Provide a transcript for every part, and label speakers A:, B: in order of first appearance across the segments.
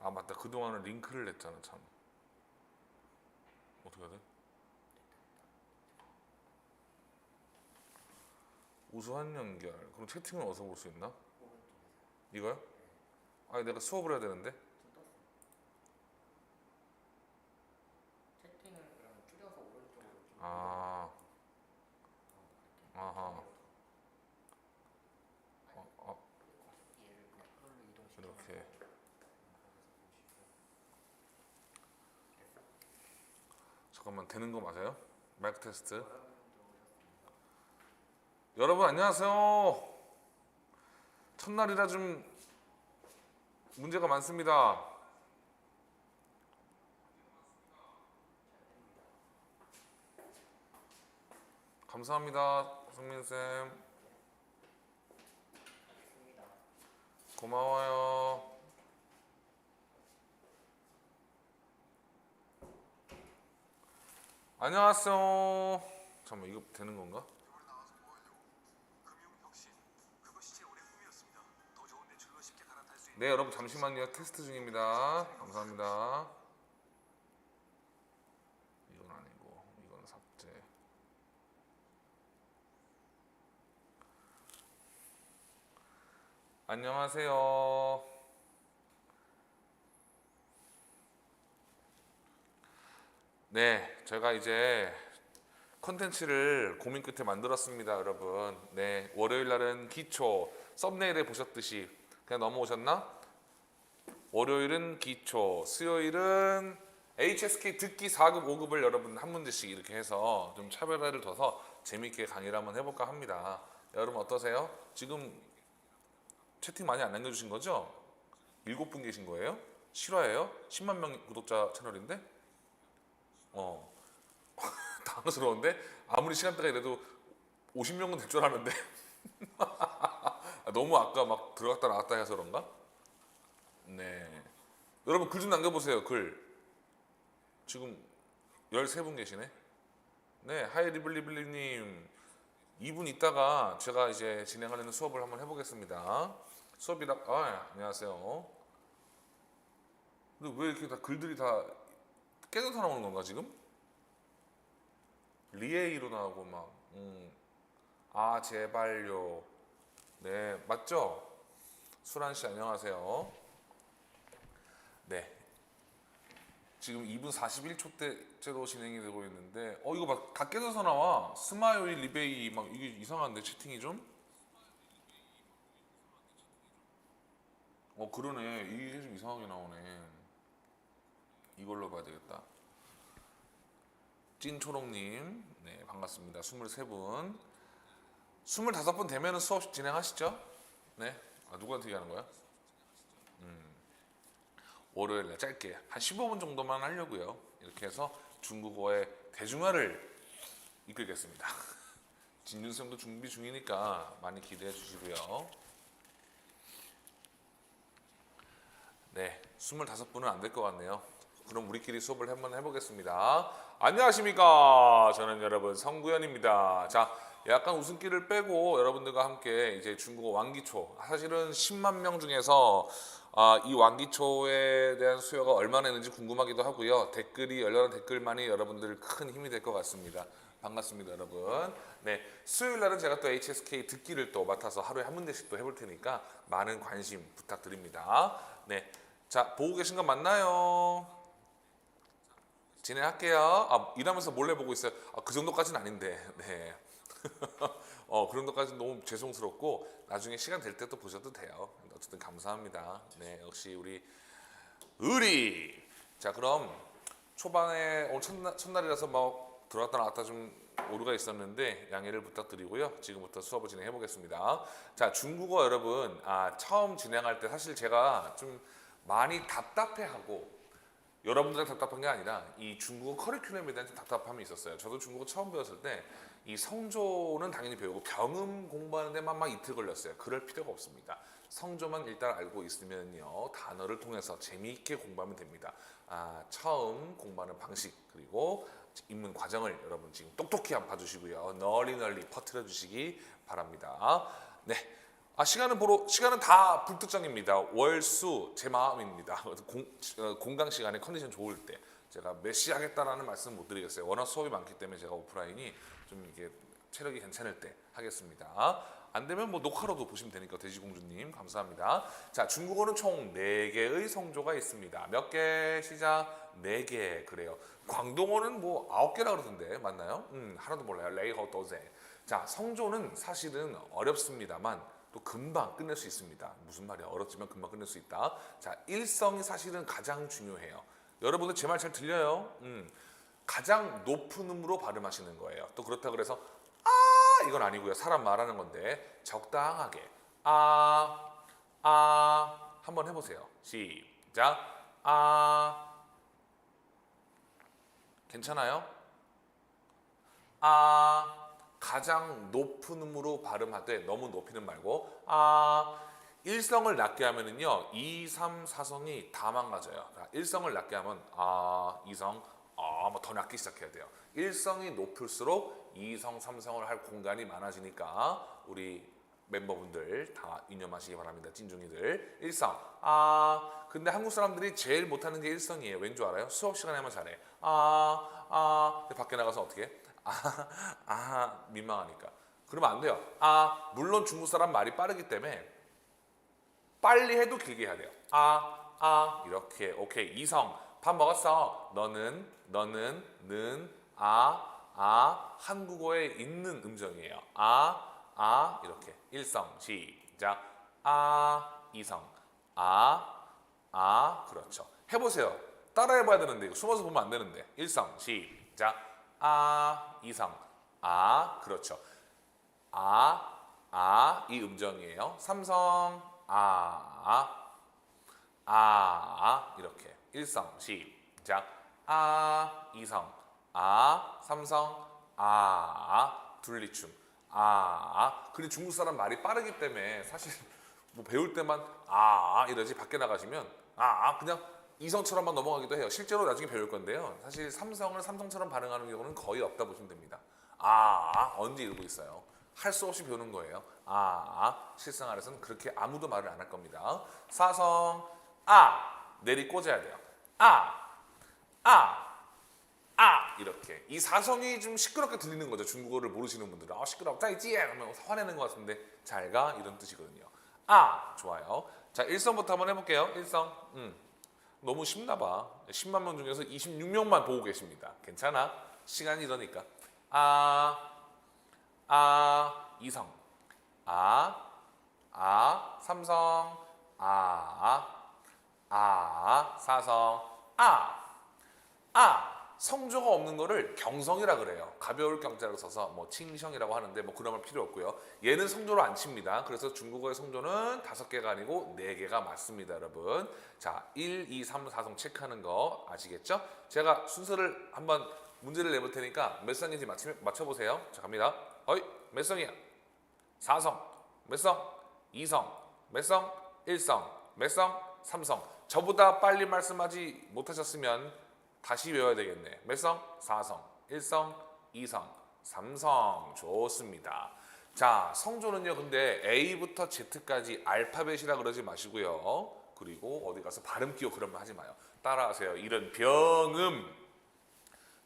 A: 아 맞다 그동안은 링크를 냈잖아 참 어떻게 해야 돼? 우수한 연결 그럼 채팅은 어디서 볼 수 있나? 이거요? 아니 내가 수업을 해야 되는데
B: 채팅을 그러면 줄여서 오른쪽으로
A: 좀아 아하 어, 어,
B: 얘를 그냥 끌로 이동시켜서
A: 이렇게 잠깐만 되는 거 맞아요? 마이크 테스트. 여러분 안녕하세요. 첫날이라 좀 문제가 많습니다. 감사합니다 성민 쌤. 고마워요 안녕하세요 잠깐만 이거 되는 건가?
C: 이번에 나와서 뭐 하려고? 금융 혁신. 그것이 제 올해 꿈이었습니다. 더 좋은 대출로 쉽게 갈아탈 수 있는
A: 네 여러분 잠시만요 테스트 중입니다 감사합니다 이건 아니고 이건 삭제 안녕하세요 네 제가 이제 컨텐츠를 고민 끝에 만들었습니다, 여러분. 네, 월요일 날은 기초 썸네일에 보셨듯이 그냥 넘어오셨나? 월요일은 기초, 수요일은 HSK 듣기 4급, 5급을 여러분 한 문제씩 이렇게 해서 좀 차별화를 둬서 재밌게 강의를 한번 해볼까 합니다. 여러분 어떠세요? 지금 채팅 많이 안 남겨주신 거죠? 일곱 분 계신 거예요? 실화예요? 10만 명 구독자 채널인데? 어. 당황스러운데 아무리 시간대가 이래도 50명은 될줄 알았는데. 아, 너무 아까 막 들어갔다 나왔다 해서 그런가? 네. 여러분 글 좀 남겨보세요 글. 지금 13분 계시네? 네 하이 리블리블리님. 2분 있다가 제가 이제 진행하려는 수업을 한번 해보겠습니다. 수업이라 아 안녕하세요. 근데 왜 이렇게 다 글들이 다 깨져서 나오는 건가 지금? 리에이로 나오고 막, 음, 아 제발요. 네 맞죠? 수란 씨 안녕하세요. 네. 지금 2분 41초대째로 진행이 되고 있는데, 어 이거 막다 깨져서 나와. 스마일 리베이 막 이게 이상한데 채팅이 좀? 어 그러네. 이게 좀 이상하게 나오네. 이걸로 봐야 되겠다. 찐초롱님, 네 반갑습니다. 23분, 25분 되면은 수업 진행하시죠? 네, 아, 누구한테 얘기하는 거야? 음, 월요일에 짧게 한 15분 정도만 하려고요. 이렇게 해서 중국어의 대중화를 이끌겠습니다. 진준쌤도 준비 중이니까 많이 기대해 주시고요. 네, 25분은 안 될 것 같네요. 그럼 우리끼리 수업을 한번 해보겠습니다. 안녕하십니까. 저는 여러분 성구현입니다. 자, 약간 웃음기를 빼고 여러분들과 함께 이제 중국어 왕기초. 사실은 10만 명 중에서 아, 이 왕기초에 대한 수요가 얼마나 있는지 궁금하기도 하고요. 댓글이 열렬한 댓글만이 여러분들 큰 힘이 될 것 같습니다. 반갑습니다, 여러분. 네, 수요일 날은 제가 또 HSK 듣기를 또 맡아서 하루에 한 문제씩 또 해볼 테니까 많은 관심 부탁드립니다. 네, 자 보고 계신 거 맞나요? 진행할게요. 아, 일하면서 몰래 보고 있어요. 아, 그 정도까지는 아닌데. 네. 어, 그 정도까지는 너무 죄송스럽고 나중에 시간 될 때 또 보셔도 돼요. 어쨌든 감사합니다. 네, 역시 우리 의리. 자, 그럼 초반에 오늘 첫날, 첫날이라서 뭐 들어갔다 나왔다 좀 오류가 있었는데 양해를 부탁드리고요. 지금부터 수업을 진행해 보겠습니다. 자, 중국어 여러분, 아, 처음 진행할 때 사실 제가 좀 많이 답답해하고 여러분들 답답한 게 아니라 이 중국어 커리큘럼에 대한 좀 답답함이 있었어요. 저도 중국어 처음 배웠을 때 이 성조는 당연히 배우고 병음 공부하는 데만 막 이틀 걸렸어요. 그럴 필요가 없습니다. 성조만 일단 알고 있으면요 단어를 통해서 재미있게 공부하면 됩니다. 아, 처음 공부하는 방식 그리고 입문 과정을 여러분 지금 똑똑히 한번 봐주시고요. 널리 널리 퍼뜨려 주시기 바랍니다. 네. 아 시간은 보러 시간은 다 불특정입니다. 월수 제 마음입니다. 공, 어, 공강 시간에 컨디션 좋을 때 제가 몇 시 하겠다라는 말씀 못 드리겠어요. 워낙 수업이 많기 때문에 제가 오프라인이 좀 이게 체력이 괜찮을 때 하겠습니다. 안 되면 뭐 녹화로도 보시면 되니까 돼지공주님 감사합니다. 자 중국어는 총 4개의 성조가 있습니다. 몇 개 시작? 4개 그래요. 광동어는 뭐 9개라 그러던데 맞나요? 음 하나도 몰라요. 레이허 도제. 자 성조는 사실은 어렵습니다만 또 금방 끝낼 수 있습니다. 무슨 말이야? 어렵지만 금방 끝낼 수 있다. 자 일성이 사실은 가장 중요해요. 여러분들 제 말 잘 들려요? 음 가장 높은 음으로 발음하시는 거예요. 또 그렇다 그래서 아 이건 아니고요. 사람 말하는 건데 적당하게 아, 아 한번 해보세요. 시작 아 괜찮아요? 아 가장 높은 음으로 발음하되 너무 높이는 말고 아 일성을 낮게 하면은요 2, 3, 4성이 다 망가져요. 그러니까 일성을 낮게 하면 아 이성 아뭐더 낮게 시작해야 돼요. 일성이 높을수록 2성, 3성을 할 공간이 많아지니까 우리 멤버분들 다 유념하시기 바랍니다. 찐중이들 일성 아 근데 한국 사람들이 제일 못하는 게 일성이에요. 왠 줄 알아요? 수업 시간에 하면 잘해. 아아 근데 밖에 나가서 어떻게? 해? 아, 아 민망하니까. 그러면 안 돼요. 아 물론 중국 사람 말이 빠르기 때문에 빨리 해도 길게 해야 돼요. 아, 아 이렇게 오케이 이성 밥 먹었어. 너는 너는 는 아, 아 한국어에 있는 음정이에요. 아, 아 이렇게 일성 시작 아 이성 아, 아 그렇죠. 해보세요. 따라해봐야 되는데 이거 숨어서 보면 안 되는데 일성 시작 아 이성 아 그렇죠. 아, 아, 이 음정이에요. 삼성, 아, 아, 아, 이렇게. 일성, 시작. 아, 이성, 아, 삼성, 아, 둘리춤, 아. 근데 중국 사람 말이 빠르기 때문에 사실 뭐 배울 때만 아, 이러지 밖에 나가시면 아, 그냥 이성처럼만 넘어가기도 해요. 실제로 나중에 배울 건데요. 사실 삼성을 삼성처럼 반응하는 경우는 거의 없다 보시면 됩니다. 아, 언제 이러고 있어요. 할 수 없이 배우는 거예요. 아, 실생활에서는 그렇게 아무도 말을 안 할 겁니다. 사성, 아, 내리 꽂아야 돼요. 아, 아, 아, 이렇게. 이 사성이 좀 시끄럽게 들리는 거죠. 중국어를 모르시는 분들은. 아, 시끄러워. 짜이지! 하면 화내는 것 같은데, 잘 가? 이런 뜻이거든요. 아, 좋아요. 자, 일성부터 한번 해볼게요. 일성. 음. 너무 쉽나 봐. 10만 명 중에서 26명만 보고 계십니다. 괜찮아? 시간이 이러니까. 아, 아, 이성. 아, 아, 삼성. 아, 아, 사성. 아, 아. 성조가 없는 거를 경성이라 그래요. 가벼울 경자를 써서 뭐 칭성이라고 하는데 뭐 그런 말 필요 없고요. 얘는 성조로 안 칩니다. 그래서 중국어의 성조는 다섯 개가 아니고 네 개가 맞습니다, 여러분. 자, 1, 2, 3, 4성 체크하는 거 아시겠죠? 제가 순서를 한번 문제를 내볼 테니까 몇 성인지 맞추, 맞춰보세요. 자, 갑니다. 어이, 몇 성이야? 4성. 몇 성? 2성. 몇 성? 1성. 몇 성? 3성. 저보다 빨리 말씀하지 못하셨으면 다시 외워야 되겠네. 몇 성? 4성. 1성, 2성, 3성. 좋습니다. 자, 성조는요. 근데 A부터 Z까지 알파벳이라 그러지 마시고요. 그리고 어디 가서 발음 끼워 그런 말 하지 마요. 따라하세요. 이런 병음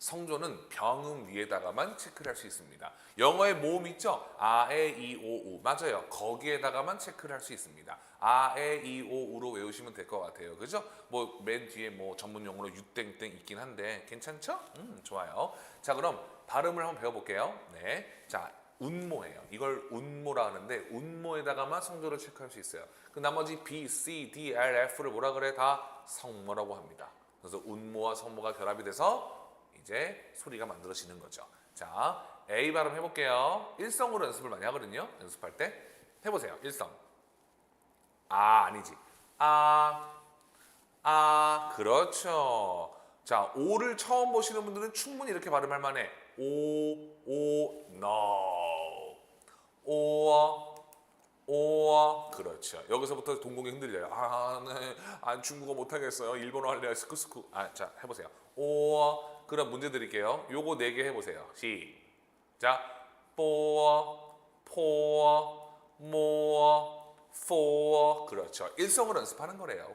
A: 성조는 병음 위에다가만 체크를 할 수 있습니다. 영어의 모음 있죠? 아, 에, 이, 오, 우. 맞아요. 거기에다가만 체크를 할 수 있습니다. 아, 에, 이, 오, 우로 외우시면 될 것 같아요. 그죠? 뭐 맨 뒤에 뭐 전문 용어로 유땡땡 있긴 한데 괜찮죠? 음, 좋아요. 자, 그럼 발음을 한번 배워볼게요. 네. 자, 운모예요. 이걸 운모라 하는데 운모에다가만 성조를 체크할 수 있어요. 그 나머지 B, C, D, L, F를 뭐라 그래? 다 성모라고 합니다. 그래서 운모와 성모가 결합이 돼서 이제 소리가 만들어지는 거죠. 자, A 발음 해볼게요. 일성으로 연습을 많이 하거든요. 연습할 때 해보세요. 일성. 아 아니지. 아, 아 그렇죠. 자, 오를 처음 보시는 분들은 충분히 이렇게 발음할 만해. 오, 오, no. 오어, 오어. 그렇죠. 여기서부터 동공이 흔들려요. 아, 네. 아, 중국어 못하겠어요. 일본어 할래요. 스쿠스쿠. 아, 자, 해보세요. 오어. 그럼 문제 드릴게요. 요거 네 개 해보세요. 시작. 모어, for 그렇죠. 일성을 연습하는 거래요.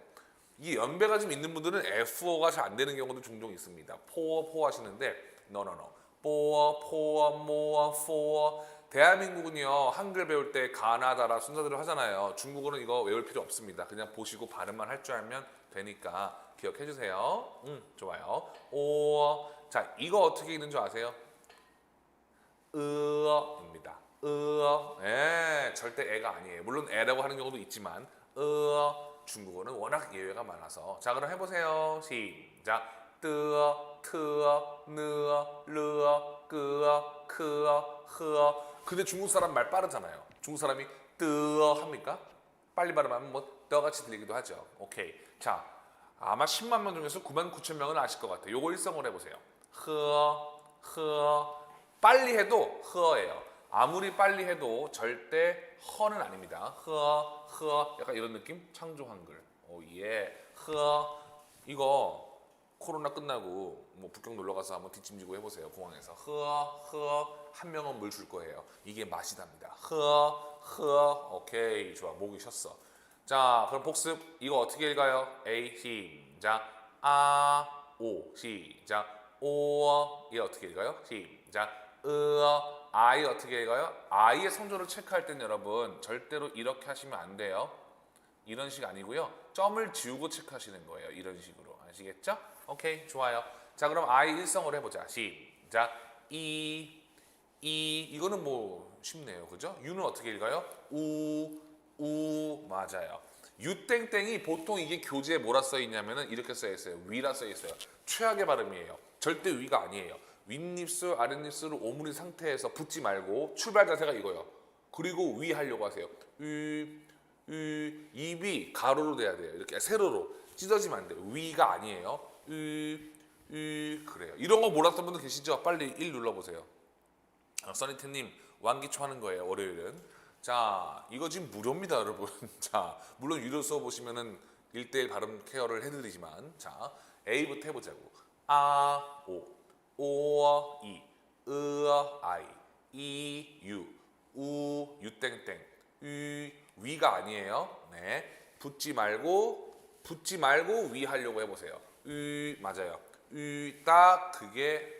A: 이 연배가 좀 있는 분들은 F4가 잘 안 되는 경우도 종종 있습니다. for, for 하시는데 no, no, no. for, for, more, for. 대한민국은요 한글 배울 때 가나다라 순서대로 하잖아요. 중국어는 이거 외울 필요 없습니다. 그냥 보시고 발음만 할 줄 알면 되니까 기억해 주세요. 음, 좋아요. or 자 이거 어떻게 읽는 줄 아세요? 으어입니다. 으어. 예, 절대 애가 아니에요. 물론 애라고 하는 경우도 있지만 으어. 중국어는 워낙 예외가 많아서 자 그럼 해보세요. 시작. 뜨어, 트어, 느어, 르어, 끄어, 크어, 흐어. 근데 중국 사람 말 빠르잖아요. 중국 사람이 뜨어 합니까? 빨리 발음하면 뭐 떠같이 들리기도 하죠. 오케이. 자, 아마 10만 명 중에서 9만 9천 명은 아실 것 같아요. 요거 일성으로 해보세요. 흐어, 흐어. 빨리 해도 흐어예요. 아무리 빨리 해도 절대 허는 아닙니다. 흐어, 흐어. 약간 이런 느낌? 창조 한글. 오 예. 흐어. 이거 코로나 끝나고 뭐 북경 놀러 가서 한번 뒷짐지고 해보세요. 공항에서 흐어, 흐어. 한 명은 물 줄 거예요. 이게 맛이 답니다. 흐어, 흐어. 오케이. 좋아. 목이 쉬었어. 자, 그럼 복습. 이거 어떻게 읽어요? A 시작. 아, 오 시작. 오 이게 어떻게 읽어요? 시작. 으어 아이 어떻게 읽어요? 아이의 성조를 체크할 땐 여러분 절대로 이렇게 하시면 안 돼요. 이런 식 아니고요. 점을 지우고 체크하시는 거예요. 이런 식으로 아시겠죠? 오케이 좋아요. 자 그럼 아이 일성으로 해보자. 시작. 이, 이 이거는 뭐 쉽네요. 그죠? 유는 어떻게 읽어요? 우, 우 맞아요. 유땡땡이 보통 이게 교재에 뭐라 써 있냐면은 이렇게 써 있어요. 위라 써 있어요. 최악의 발음이에요. 절대 위가 아니에요. 윗입술, 아랫입술을 오므린 상태에서 붙지 말고 출발 자세가 이거요. 그리고 위 하려고 하세요. 위, 위, 입이 가로로 돼야 돼요. 이렇게 세로로 찢어지면 안 돼요. 위가 아니에요. 위, 위 그래요. 이런 거 몰랐던 분들 계시죠? 빨리 1 눌러보세요. 어, 써니트님 완기초 하는 거예요 월요일은 자 이거 지금 무료입니다 여러분. 자 물론 유료 수업 보시면은 1대1 발음 케어를 해 드리지만 자 A부터 해 보자고. 아, 오, 오어, 이, 으어, 아이, 이, 유, 우, 유땡땡, 위, 위가 아니에요. 네 붙지 말고 붙지 말고 위 하려고 해 보세요. 위 맞아요. 위딱 그게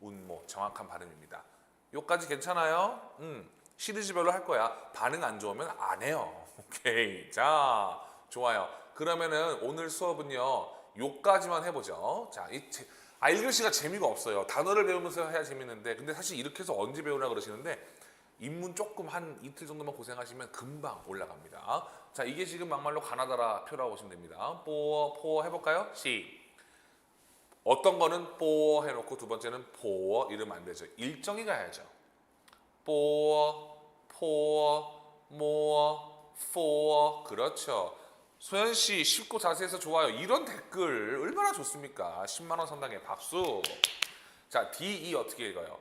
A: 운모 정확한 발음입니다. 요까지 괜찮아요? 음, 시리즈별로 할 거야. 반응 안 좋으면 안 해요. 오케이. 자, 좋아요. 그러면은 오늘 수업은요. 요까지만 해보죠. 자, 이 제- 아, 1교시가 재미가 없어요. 단어를 배우면서 해야 재밌는데, 근데 사실 이렇게 해서 언제 배우나 그러시는데, 입문 조금 한 이틀 정도만 고생하시면 금방 올라갑니다. 자, 이게 지금 막말로 가나다라 표라고 보시면 됩니다. 포어, 포어 해볼까요? 시. 어떤 거는 포어 해놓고 두 번째는 포어 이러면 안 되죠. 일정이 가야죠. 포어, 모어, 포어 그렇죠. 소연 씨 쉽고 자세해서 좋아요. 이런 댓글 얼마나 좋습니까? 10만 원 상당의 박수. 자, D, E 어떻게 읽어요?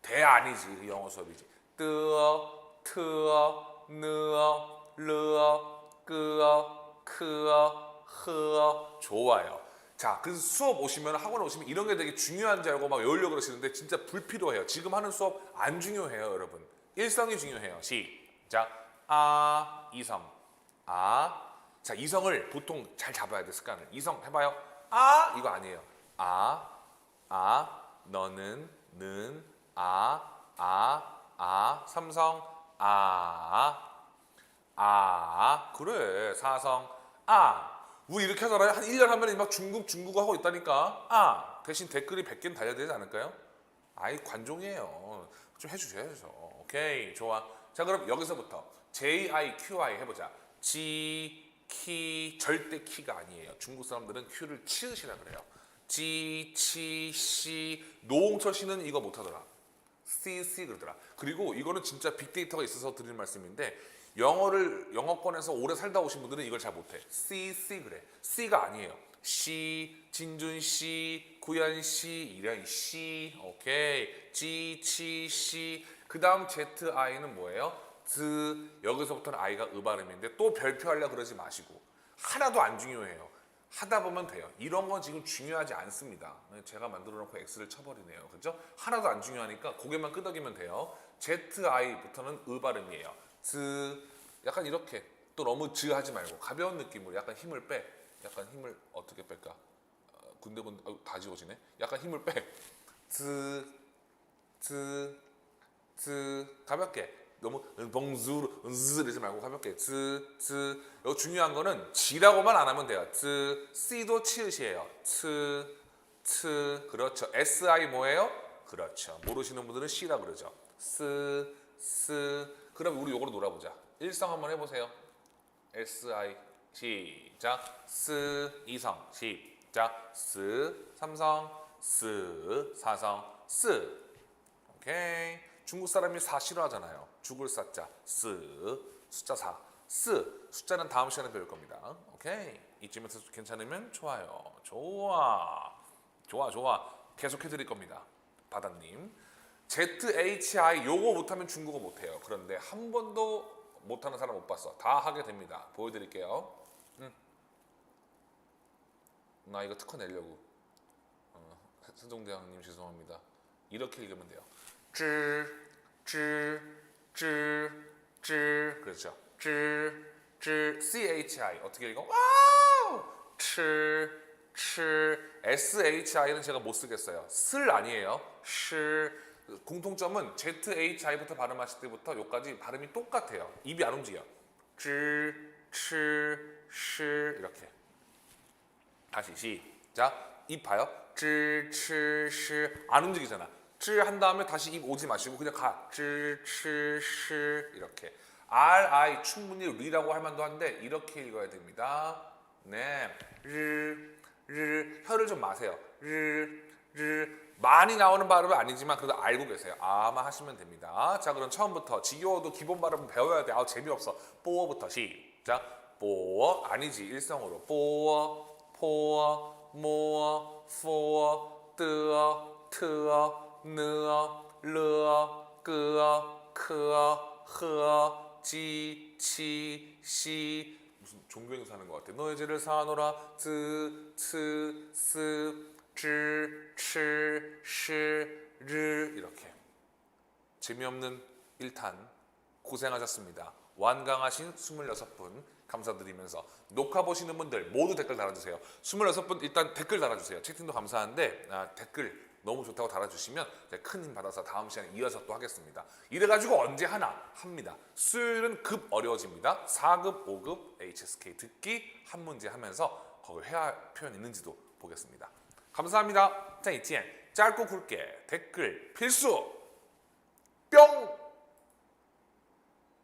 A: 대 아니지 그 영어 수업이지. 뜨어, 트어, 느어, 르어, 끄어, 크어, 흐어 좋아요. 자, 그래서 수업 오시면 학원 오시면 이런 게 되게 중요한 줄 알고 막 외우려고 그러시는데 진짜 불필요해요. 지금 하는 수업 안 중요해요, 여러분. 일성이 중요해요. 시작. 아, 이성. 아. 자, 이성을 보통 잘 잡아야 돼, 습관을. 이성 해봐요. 아, 이거 아니에요. 아, 아, 너는, 는, 아, 아, 아, 삼성, 아, 아, 그래, 사성, 아. 우리 이렇게 하잖아요. 한 1년 하면 막 중국, 중국어 하고 있다니까. 아, 대신 댓글이 100개는 달려야 되지 않을까요? 아이, 관종이에요. 좀 해주셔야죠. 오케이, 좋아. 자, 그럼 여기서부터 J, I, Q, I 해보자. G, 키, 절대 키가 아니에요. 중국 사람들은 Q를 치으시라 그래요. G, 치, C, 노홍철 씨는 이거 못하더라. C, C 그러더라. 그리고 이거는 진짜 빅데이터가 있어서 드리는 말씀인데 영어를 영어권에서 오래 살다 오신 분들은 이걸 잘 못해. C, C 그래. C가 아니에요. C, 진준 씨, 구현 씨, 이런 씨, 오케이. G, 치, C. 그 다음 Z, I는 뭐예요? Z, 여기서부터는 I가 으 발음인데 또 별표 하려 그러지 마시고 하나도 안 중요해요. 하다 보면 돼요. 이런 건 지금 중요하지 않습니다. 제가 만들어 놓고 X를 쳐버리네요. 그죠? 하나도 안 중요하니까 고개만 끄덕이면 돼요. Z, I부터는 으 발음이에요. Z, 약간 이렇게 또 너무 즈 하지 말고 가벼운 느낌으로 약간 힘을 빼. 약간 힘을 어떻게 뺄까? 어, 군데군데 아유, 다 지워지네. 약간 힘을 빼. 즈, 즈, 즈 가볍게. 너무 봉주르 즈 이러지 말고 가볍게 즈, 즈. 여기 중요한 거는 지라고만 안 하면 돼요. 즈, C도 치읓이에요. 츠, 츠. 그렇죠. SI 뭐예요? 그렇죠. 모르시는 분들은 C라 그러죠. 스, 스. 그럼 우리 요거로 놀아보자. 일성 한번 해보세요. SI 시작. 스 이성 시작. 스 삼성 스 사성 스. 오케이. 중국 사람이 사 싫어하잖아요. 죽을 사자 스. 숫자 사 스. 숫자는 다음 시간에 배울 겁니다. 오케이. 이쯤에서 괜찮으면 좋아요. 좋아. 좋아 좋아. 계속해 드릴 겁니다. 바다님 ZHI 요거 못하면 중국어 못해요. 그런데 한 번도 못하는 사람 못 봤어. 다 하게 됩니다. 보여드릴게요. 음. 나 이거 특허 내려고. 어, 세종대왕님 죄송합니다. 이렇게 읽으면 돼요. 쯔 쯔 쯔 쯔 그렇죠. 쯔 쯔 CHI 어떻게 읽어? 와우! 츠, 츠, SHI는 제가 못 쓰겠어요. 슬 아니에요. 시, 공통점은 ZHI부터 발음하실 때부터 여기까지 발음이 똑같아요. 입이 안 움직여. 쯔, 츠, 시 이렇게. 다시 시작. 입 봐요. 쯔, 츠, 시. 안 움직이잖아. 쯔 한 다음에 다시 입 오지 마시고 그냥 가. 쯔, 츠, 시 이렇게. R, I 충분히 리라고 할 만도 한데 이렇게 읽어야 됩니다. 네. 르, 르, 혀를 좀 마세요. 르, 르. 많이 나오는 발음은 아니지만 그래도 알고 계세요. 아마 하시면 됩니다. 자, 그럼 처음부터 지겨워도 기본 발음 배워야 돼. 아, 재미없어. 뽀어부터 시작. 뽀어 아니지 일성으로 뽀어 포어 모어 포어 뜨어 트어 느어 르어 끄어 크어 흐어 지, 치, 시 무슨 종교 행사 하는 것 같아. 너의 죄를 사노라 즈, 츠, 스, 즈, 치, 시, 르 이렇게 재미없는 일탄 고생하셨습니다. 완강하신 26분 감사드리면서 녹화 보시는 분들 모두 댓글 달아주세요. 26분 일단 댓글 달아주세요. 채팅도 감사한데 아, 댓글 너무 좋다고 달아주시면 큰 힘 받아서 다음 시간에 이어서 또 하겠습니다. 이래가지고 언제 하나 합니다. 수요일은 급 어려워집니다. 4급, 5급 HSK 듣기 한 문제 하면서 거기 회화 표현 있는지도 보겠습니다. 감사합니다. 자, 이젠 짧고 굵게 댓글 필수 뿅!